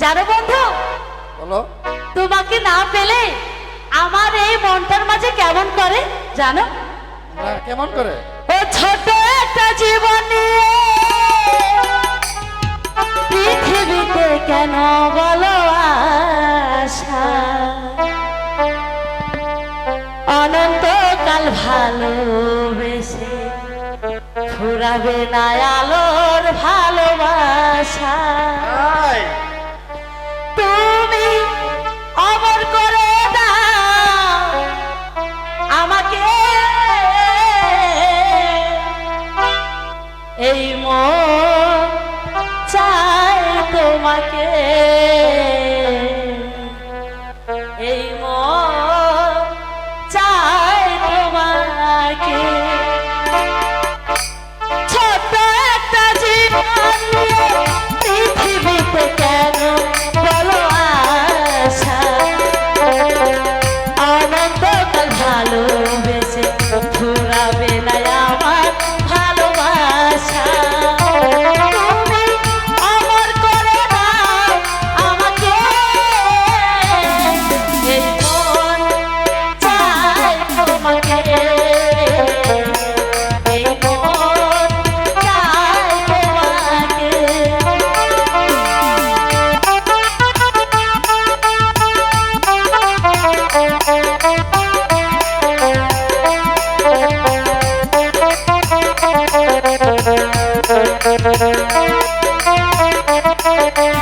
জানো বন্ধু? বলো। তোমাকে না পেলে আমার এই মনটার মাঝে কেমন করে জানো? হ্যাঁ, কেমন করে? ও ছোট একটা জীবন পৃথিবীতে কেন বলো আশা? অনন্তকাল ভালোবেসে ফুরাবে না আলোর ভালোবাসা। Ei, irmão. Thank you.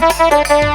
Thank you.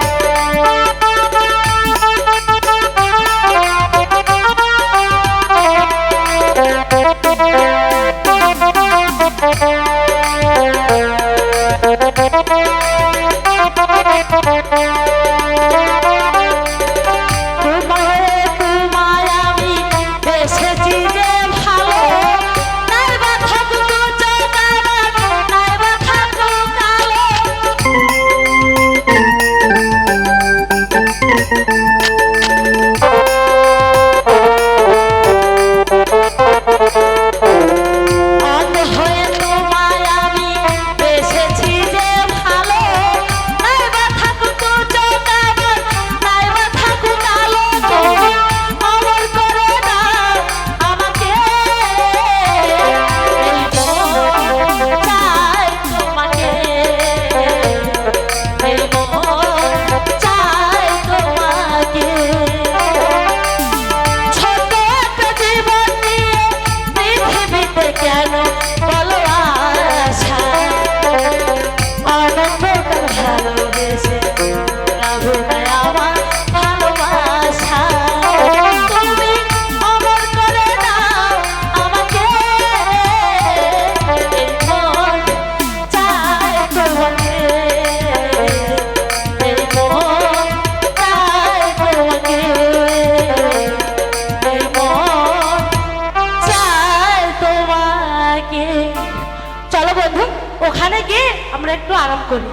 আমরা একটু আরাম করি।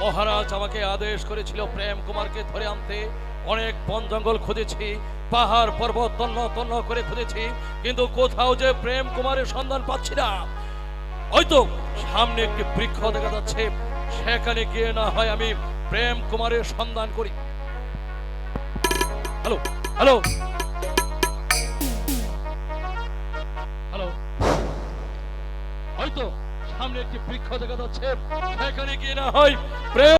মহারাজ আমাকে আদেশ করেছিল প্রেম কুমারকে ধরে আনতে। অনেক বন জঙ্গল খুঁজেছি, পাহাড় পর্বত তন্ন তন্ন করে খুঁজেছি, কিন্তু কোথাও যে প্রেম কুমারের সন্ধান পাচ্ছি না। হয়তো সামনে একটি বৃক্ষ দেখা যাচ্ছে, সেখানে গিয়ে না হয় আমি প্রেম কুমারের সন্ধান করি। হ্যালো হ্যালো হ্যালো হয়তো সামনে একটি বৃক্ষ দেখা যাচ্ছে। সেখানে গিয়ে না হয় প্রেম